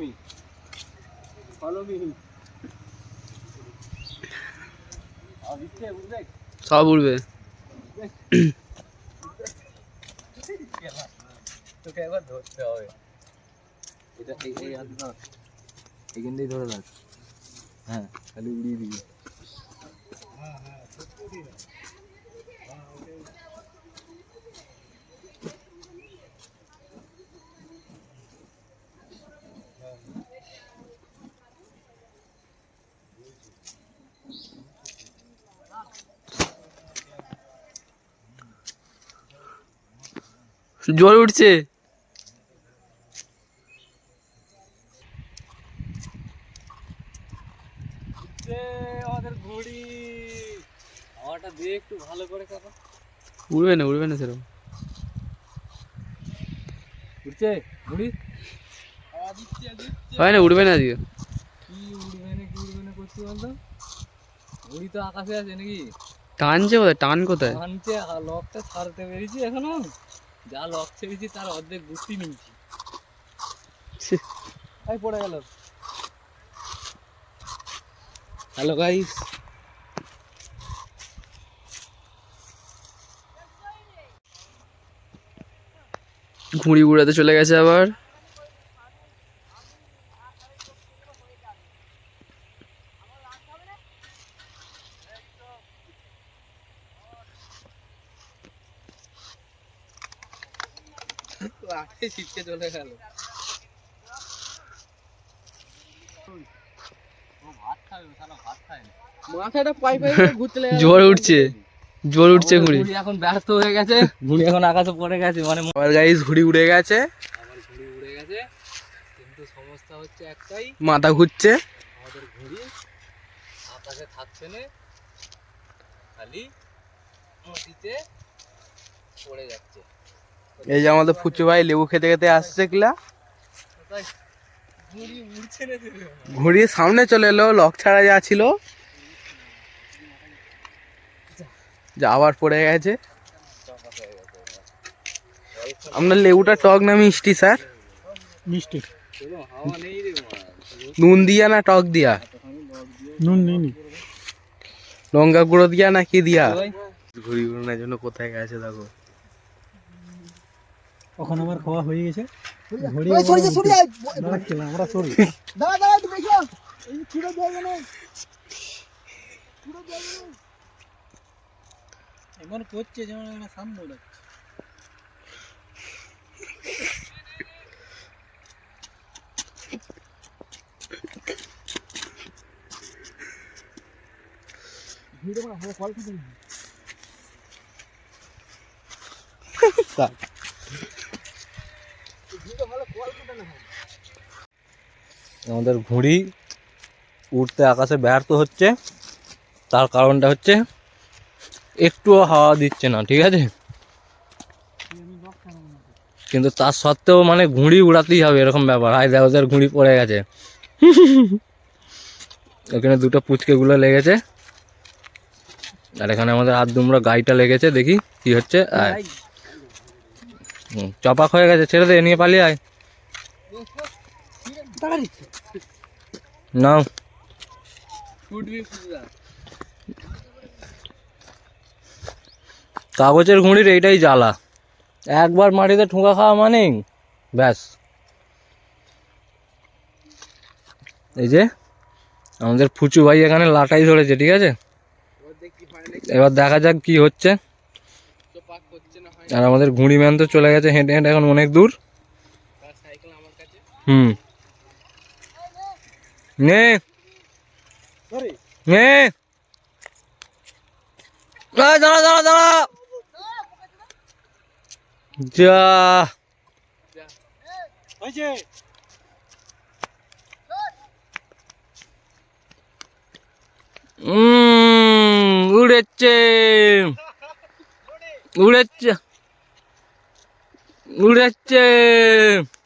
Me আর দিচ্ছে বুঝলে সব উঠবে তোকে একবার ধরতে হবে। এটা এই হাত ধর। এখান দিয়ে ধরে রাখ। হ্যাঁ খালি উড়িয়ে দিবি। জোর উঠছে। আমাদের ঘুড়ি হাওয়াটা দিয়ে একটু ভালো করে কথা উড়বে না উড়বে না সেরকম। উঠছে? ঘুড়ি হয় না উড়বে না আজকে। কি উড়বে না কি উড়বে না করছি বলতো? ঘুড়ি তো আকাশে আছে নাকি? টানছে কোথায় টান কোথায়? আর লকটা ছাড়তে পেরেছি এখনও। যা লক ছেড়েছি তার অর্ধেক গুটি নিয়েছি। তাই পড়ে গেল। হ্যালো গাইস ঘুড়ি উড়াতে চলে গেছে আবার। আটকে ছিটকে চলে গেল মাথাটা পাই পাই ঘুরতে লেগে জোর উঠছে। জোর উঠছে ঘুড়ি। এখন ব্যর্থ হয়ে গেছে। ঘুড়ি এখন আকাশে পড়ে গেছে মানে আবার গাইস ঘুড়ি উড়ে গেছে। আমার ঘুড়ি উড়ে গেছে। কিন্তু সমস্যা হচ্ছে একটাই। মাথা ঘুরছে। আমাদের ঘুড়ি আকাশে থাকছে না। খালি মাটিতে পড়ে যাচ্ছে। এই যে আমাদের ফুচু ভাই লেবু খেতে খেতে আসছে কিলা। ঘুড়ি সামনে চলে এলো লক ছাড়া যা ছিল। যা আবার পড়ে গেছে। আমরা লেবুটা টক না মিষ্টি স্যার? মিষ্টি। কোনো হাওয়া নেই রে মার নুন দিয়া না টক দিয়া? নুন নিনি লঙ্কা গুঁড়ো দিয়া না কি দিয়া? ঘুড়ি উড়ানোর জন্য কোথায় গেছে দেখো। ওখন আমার খাওয়া হয়ে গেছে? ঘড়ি আমরা সরি দেখো এই জায়গা নেই এমন করছে যেমন একটা সামনে উড়াচ্ছে ভিড়ে মানে কল খেতে আমাদের ঘুড়ি উঠতে আকাশে ব্যর্থ হচ্ছে। তার কারণটা হচ্ছে একটুও হাওয়া দিচ্ছে না, ঠিক আছে? কিন্তু তার সত্ত্বেও মানে ঘুড়ি উড়াতেই হবে, এরকম ব্যাপার। আয় ওদের ঘুড়ি পড়ে গেছে। এখানে দুটো পুচকেগুলো লেগেছে। আর এখানে আমাদের হাত দুমড়ো গাইটা লেগেছে, দেখি কি হচ্ছে। চপাক হয়ে গেছে, ছেড়ে দে নিয়ে পালিয়ে আয়। নাও। কাগজের ঘুড়ির এইটাই জ্বালা। একবার মাটিতে ঠুকা খাওয়া মানেই, ব্যাস। এই যে, আমাদের ফুচু ভাই এখানে লাটাই ধরেছে, ঠিক আছে? এবার দেখা যাক কি হচ্ছে। আর আমাদের ঘুড়ি ম্যান তো চলে গেছে, হেঁটে হেঁটে এখন অনেক দূর। হুম। 네. 네. 아, 나라, 나라, 나라. 자. 화이팅! 음, 우랬지. 우랬지. 우랬지.